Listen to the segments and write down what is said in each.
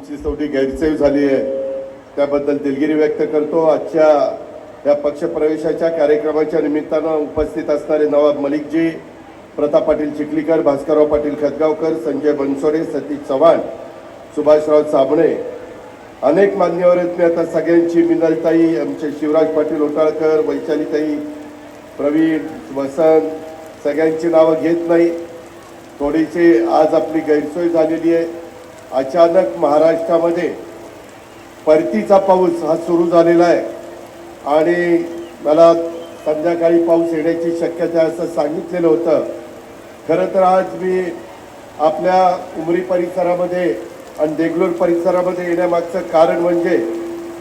तुमची शेवटी गैरसोय झाली आहे. त्याबद्दल दिलगिरी व्यक्त करतो. आजच्या या पक्षप्रवेशाच्या कार्यक्रमाच्या निमित्तानं उपस्थित असणारे नवाब मलिकजी प्रताप पाटील चिखलीकर भास्करराव पाटील खतगावकर संजय बनसोडे सतीश चव्हाण सुभाषराव साबणे अनेक मान्यवर आहेत. मी आता सगळ्यांची मिनलताई आमचे शिवराज पाटील ओटाळकर वैशालीताई प्रवीण वसंत सगळ्यांची नावं घेत नाही. थोडीशी आज आपली गैरसोय झालेली आहे. अचानक महाराष्ट्रामध्ये परतीचा पाऊस हा सुरू झालेला आहे. आणि मला संध्याकाळी पाऊस येण्याची शक्यता असं सांगितलेलं होतं. खरं तर आज मी आपल्या उमरी परिसरामध्ये आणि देगलूर परिसरामध्ये येण्यामागचं कारण म्हणजे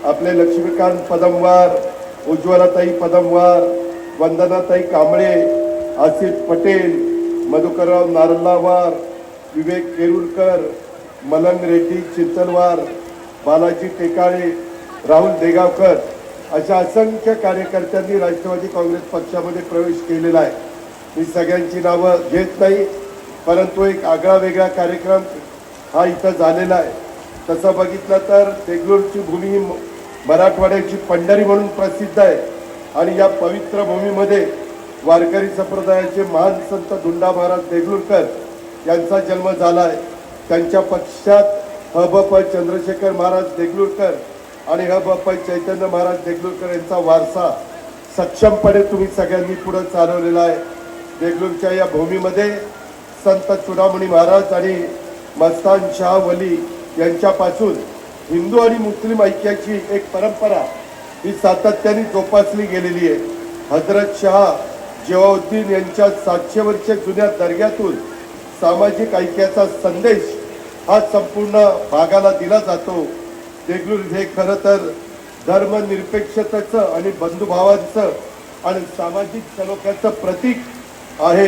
आपले लक्ष्मीकांत पदमवार उज्ज्वलाताई पदमवार वंदनाताई कांबळे आसिफ पटेल मधुकरराव नारल्लावार विवेक केरुरकर मलंग रेड्डी चिंतलवार बालाजी टेकाळे राहुल देगावकर अशा असंख्य कार्यकर्त्यांनी राष्ट्रवादी काँग्रेस पक्षामध्ये प्रवेश केलेला आहे. मी सगळ्यांची नावं घेत नाही परंतु एक आगळा वेगळा कार्यक्रम हा इथं झालेला आहे. तसं बघितलं तर देगलूरची भूमी ही मराठवाड्याची पंढरी म्हणून प्रसिद्ध आहे आणि या पवित्र भूमीमध्ये वारकरी संप्रदायाचे महान संत धुंडा महाराज देगलूरकर यांचा जन्म झाला आहे. त्यांच्या पक्षात हबप चंद्रशेखर महाराज देगलूरकर आणि हबप चैतन्य महाराज देगलूरकर यांचा वारसा सक्षमपणे तुम्ही सगळ्यांनी पुढे चालवलेला आहे. देगलूरच्या या भूमीमध्ये संत चुडामणी महाराज आणि मस्तान शाह वली यांच्यापासून हिंदू आणि मुस्लिम ऐक्याची एक परंपरा ही सातत्याने जोपासली गेलेली आहे. हजरत शाह जेवाउद्दीन यांच्या सातशे वर्ष जुन्या दर्ग्यातून सामाजिक ऐक्याचा संदेश हा संपूर्ण भागाला दिला जातो. देगलूर हे खरं तर धर्मनिरपेक्षतेचं आणि बंधुभावांचं आणि सामाजिक सलोख्याचं प्रतीक आहे.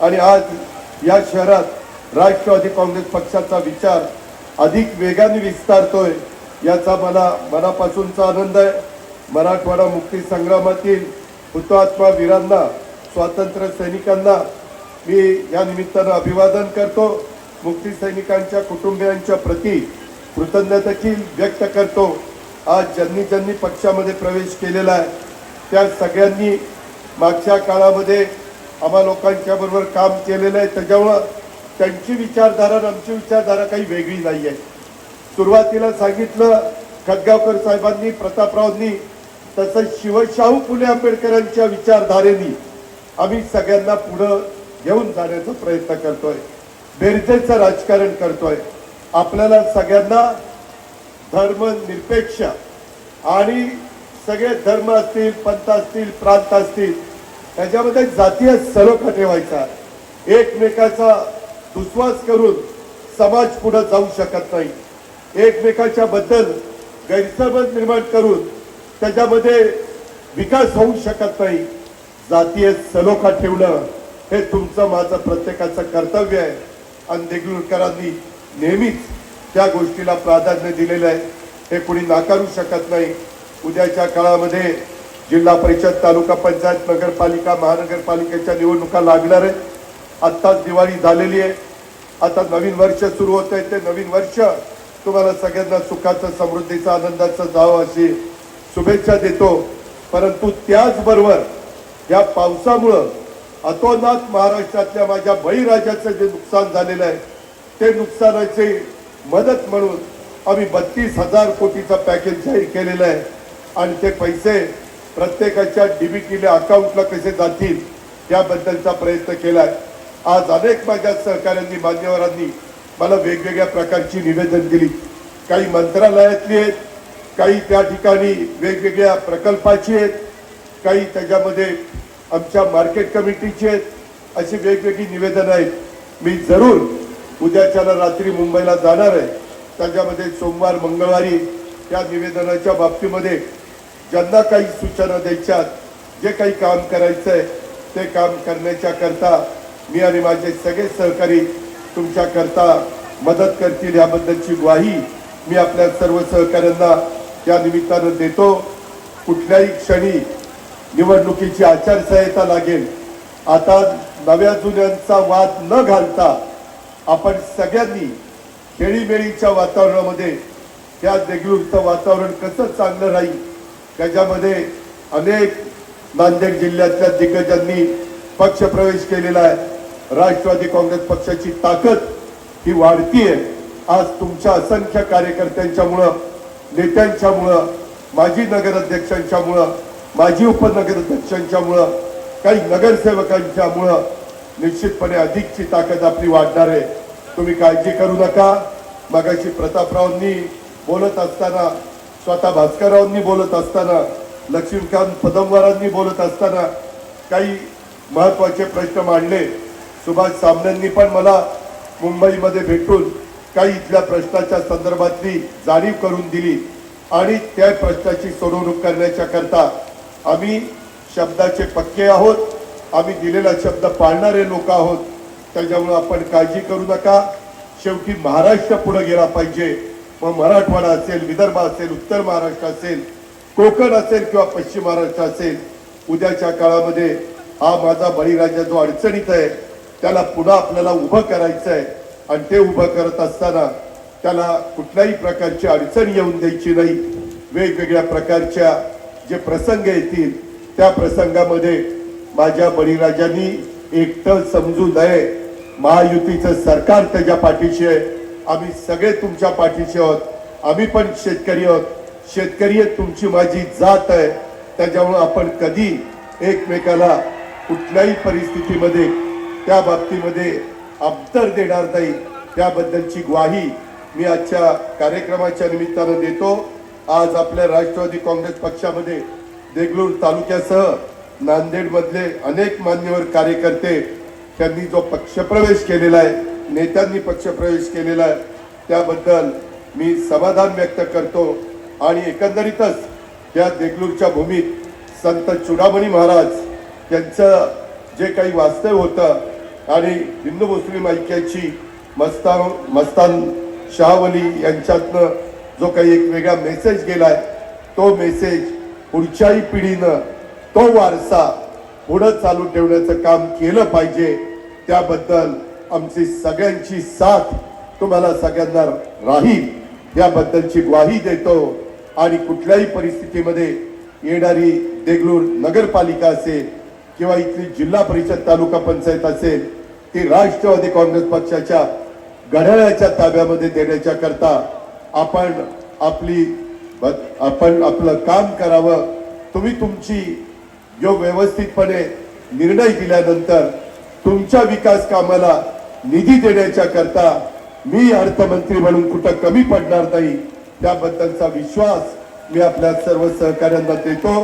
आणि आज या शहरात राष्ट्रवादी काँग्रेस पक्षाचा विचार अधिक वेगाने विस्तारतोय याचा मला मनापासूनचा आनंद आहे. मराठवाडा मुक्ती संग्रामातील हुतात्मा वीरांना स्वातंत्र्य सैनिकांना मी या निमित्तानं अभिवादन करतो. मुक्ती सैनिकांच्या कुटुंबियांच्या प्रती कृतज्ञतेची व्यक्त करतो. आज ज्यांनी ज्यांनी पक्षामध्ये प्रवेश केलेला आहे त्या सगळ्यांनी मागच्या काळामध्ये आम्हा लोकांच्या बरोबर काम केलेलं आहे. त्याच्यामुळं त्यांची विचारधारा आणि आमची विचारधारा काही वेगळी नाही आहे. सुरुवातीला सांगितलं खतगावकर साहेबांनी प्रतापरावांनी तसं शिवशाहू फुले आंबेडकरांच्या विचारधारेनी आम्ही सगळ्यांना पुढं घेऊन जाण्याचा प्रयत्न करतोय. बेरजेचं राजकारण करतोय. आपल्याला सगळ्यांना धर्मनिरपेक्ष आणि सगळे धर्म असतील पंथ असतील प्रांत असतील त्याच्यामध्ये जातीय सलोखा ठेवायचा. एकमेकाचा दुस्वास करून समाज पुढे जाऊ शकत नाही. एकमेकाच्या बद्दल गैरसमज निर्माण करून त्याच्यामध्ये विकास होऊ शकत नाही. जातीय सलोखा ठेवणं हे तुमचं माझं प्रत्येकाचं कर्तव्य आहे. आणि देगलूरकरांनी नेहमीच त्या गोष्टीला प्राधान्य दिलेलं आहे. हे कुणी नाकारू शकत नाही. उद्याच्या काळामध्ये जिल्हा परिषद तालुका पंचायत नगरपालिका महानगरपालिकेच्या निवडणुका लागणार आहेत. आत्ताच दिवाळी झालेली आहे. आता नवीन वर्ष सुरू होत आहे. ते नवीन वर्ष तुम्हाला सगळ्यांना सुखाचं समृद्धीचं आनंदाचं जावं अशी शुभेच्छा देतो. परंतु त्याचबरोबर या पावसामुळं अतोनात महाराष्ट्रातल्या माझ्या बळीराजाचं जे नुकसान झालेलं आहे ते नुकसानाची मदत म्हणून आम्ही बत्तीस हजार कोटीचा पॅकेज जाहीर केलेलं आहे. आणि ते पैसे प्रत्येकाच्या डीबीटीला अकाउंटला कसे जातील याबद्दलचा प्रयत्न केला आहे आज अनेक माझ्या सहकाऱ्यांनी मान्यवरांनी मला वेगवेगळ्या प्रकारची निवेदन दिली. काही मंत्रालयातली आहेत काही त्या ठिकाणी वेगवेगळ्या प्रकल्पाची आहेत काही त्याच्यामध्ये आमच्या मार्केट कमिटीची आहेत अशी वेगवेगळी निवेदनं आहेत. मी जरूर उद्याच्याला रात्री मुंबईला जाणार आहे. त्याच्यामध्ये सोमवार मंगळवारी त्या निवेदनाच्या बाबतीमध्ये ज्यांना काही सूचना द्यायच्यात जे काही काम करायचं आहे ते काम करण्याच्या करता मी आणि माझे सगळे सहकारी तुमच्याकरता मदत करतील याबद्दलची ग्वाही मी आपल्या सर्व सहकाऱ्यांना त्या निमित्तानं देतो. कुठल्याही क्षणी निवडणुकीची आचारसंहिता लागेल. आता नव्या जुन्यांचा वाद न घालता आपण सगळ्यांनी खेळीमेळीच्या वातावरणामध्ये त्या देगलूरचं वातावरण कसं चांगलं राहील त्याच्यामध्ये अनेक नांदेड जिल्ह्यातल्या दिग्गजांनी पक्षप्रवेश केलेला आहे. राष्ट्रवादी काँग्रेस पक्षाची ताकद ही वाढतीये. आज तुमच्या असंख्य कार्यकर्त्यांच्यामुळं नेत्यांच्यामुळं माजी नगराध्यक्षांच्यामुळं माजी उपनगराध्यक्षांच्यामुळं काही नगरसेवकांच्यामुळं निश्चितपणे अधिकची ताकद आपली वाढणार आहे. तुम्ही काळजी करू नका. मगाशी प्रतापरावांनी बोलत असताना स्वतः भास्कररावांनी बोलत असताना लक्ष्मीकांत पदमवारांनी बोलत असताना काही महत्त्वाचे प्रश्न मांडले. सुभाष सामन्यांनी पण मला मुंबईमध्ये भेटून काही इथल्या प्रश्नाच्या संदर्भातली जाणीव करून दिली आणि त्या प्रश्नाची सोडवणूक करण्याच्या करता आम्ही शब्दाचे पक्के आहोत आम्ही दिलेला शब्द पाळणारे लोक आहोत त्याच्यामुळे आपण काळजी करू नका. शेवटी महाराष्ट्र पुढे गेला पाहिजे. मग मराठवाडा असेल विदर्भ असेल उत्तर महाराष्ट्र असेल कोकण असेल किंवा पश्चिम महाराष्ट्र असेल उद्याच्या काळामध्ये हा माझा बळीराजा जो अडचणीत आहे त्याला पुन्हा आपल्याला उभं करायचं आहे आणि ते उभं करत असताना त्याला कुठल्याही प्रकारची अडचण येऊन द्यायची नाही. वेगवेगळ्या प्रकारच्या जे प्रसंग येतील त्या प्रसंगामध्ये माझ्या बळीराजांनी एकटं समजू नये. महायुतीचं सरकार त्याच्या पाठीशी आहे. आम्ही सगळे तुमच्या पाठीशी आहोत. आम्ही पण शेतकरी आहोत. शेतकरी तुमची माझी जात आहे. त्याच्यामुळं आपण कधी एकमेकाला कुठल्याही परिस्थितीमध्ये त्या बाबतीमध्ये अंतर देणार नाही. त्याबद्दलची ग्वाही मी आजच्या कार्यक्रमाच्या निमित्तानं देतो. आज आपल्या राष्ट्रवादी काँग्रेस पक्षामध्ये देगलूर तालुक्यासह नांदेडमधले अनेक मान्यवर कार्यकर्ते त्यांनी जो पक्षप्रवेश केलेला आहे नेत्यांनी पक्षप्रवेश केलेला आहे त्याबद्दल मी समाधान व्यक्त करतो. आणि एकंदरीतच या देगलूरच्या भूमीत संत चुडामणी महाराज यांचं जे काही वास्तव होतं आणि हिंदू मुस्लिम ऐक्याची मस्ता मस्तान शाहवली यांच्यातनं जो काही एक वेगळा मेसेज गेलाय तो मेसेज पुढच्याही पिढीनं तो वारसा पुढं चालू ठेवण्याचं काम केलं पाहिजे. त्याबद्दल आमची सगळ्यांची साथ तुम्हाला सगळ्यांना राहील. याबद्दलची ग्वाही देतो. आणि कुठल्याही परिस्थितीमध्ये येणारी देगलूर नगरपालिका असेल किंवा इथली जिल्हा परिषद तालुका पंचायत असेल ती राष्ट्रवादी काँग्रेस पक्षाच्या घड्याळाच्या ताब्यामध्ये देण्याच्या करता आपण आपली आपण आपलं काम करावं. तुम्ही तुमची जो व्यवस्थितपणे निर्णय दिल्यानंतर तुमच्या विकास कामाला निधी देण्याच्या करता मी अर्थमंत्री म्हणून कुठं कमी पडणार नाही त्याबद्दलचा विश्वास मी आपल्या सर्व सहकाऱ्यांना देतो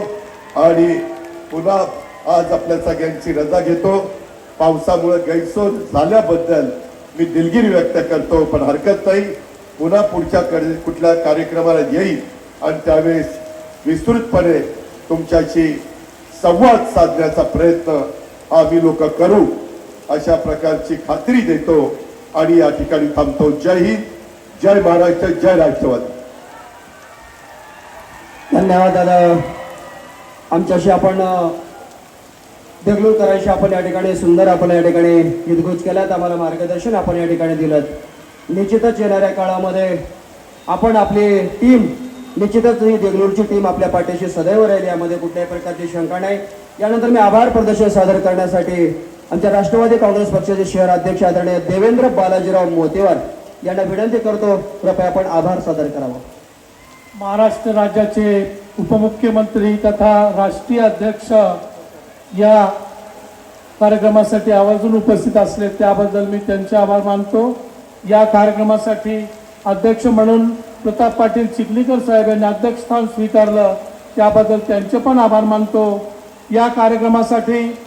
आणि पुन्हा आज आपल्या सगळ्यांची रजा घेतो. पावसामुळे गैरसोय झाल्याबद्दल मी दिलगिरी व्यक्त करतो पण हरकत नाही. पुन्हा पुढच्या कडे कुठल्या कार्यक्रमाला येईल आणि त्यावेळेस विस्तृतपणे तुमच्याशी संवाद साधण्याचा प्रयत्न आम्ही लोक करू अशा प्रकारची खात्री देतो आणि या ठिकाणी थांबतो. जय हिंद जय महाराष्ट्र जय राष्ट्रवादी. धन्यवाद दादा. आमच्याशी आपण देगलूरकरांशी आपण या ठिकाणी सुंदर आपण या ठिकाणी हितगुज केलात. आम्हाला मार्गदर्शन आपण या ठिकाणी दिलं निश्चितच येणाऱ्या काळामध्ये आपण आपली टीम निश्चितच ही देगलूरची टीम आपल्या पाठीशी सदैव राहील यामध्ये कुठल्याही प्रकारची शंका नाही. यानंतर मी आभार प्रदर्शन सादर करण्यासाठी आमच्या राष्ट्रवादी काँग्रेस पक्षाचे शहर अध्यक्ष आदरणीय देवेंद्र बालाजीराव मोतेवार यांना विनंती करतो कृपया आपण आभार सादर करावा. महाराष्ट्र राज्याचे उपमुख्यमंत्री तथा राष्ट्रीय अध्यक्ष या कार्यक्रमासाठी आवर्जून उपस्थित असले त्याबद्दल मी त्यांचे आभार मानतो. या कार्यक्रमासाठी अध्यक्ष म्हणून प्रताप पाटील चिखलीकर साहेब यांनी अध्यक्षस्थान स्वीकारलं. त्याबद्दल त्यांचे पण आभार मानतो. या कार्यक्रमासाठी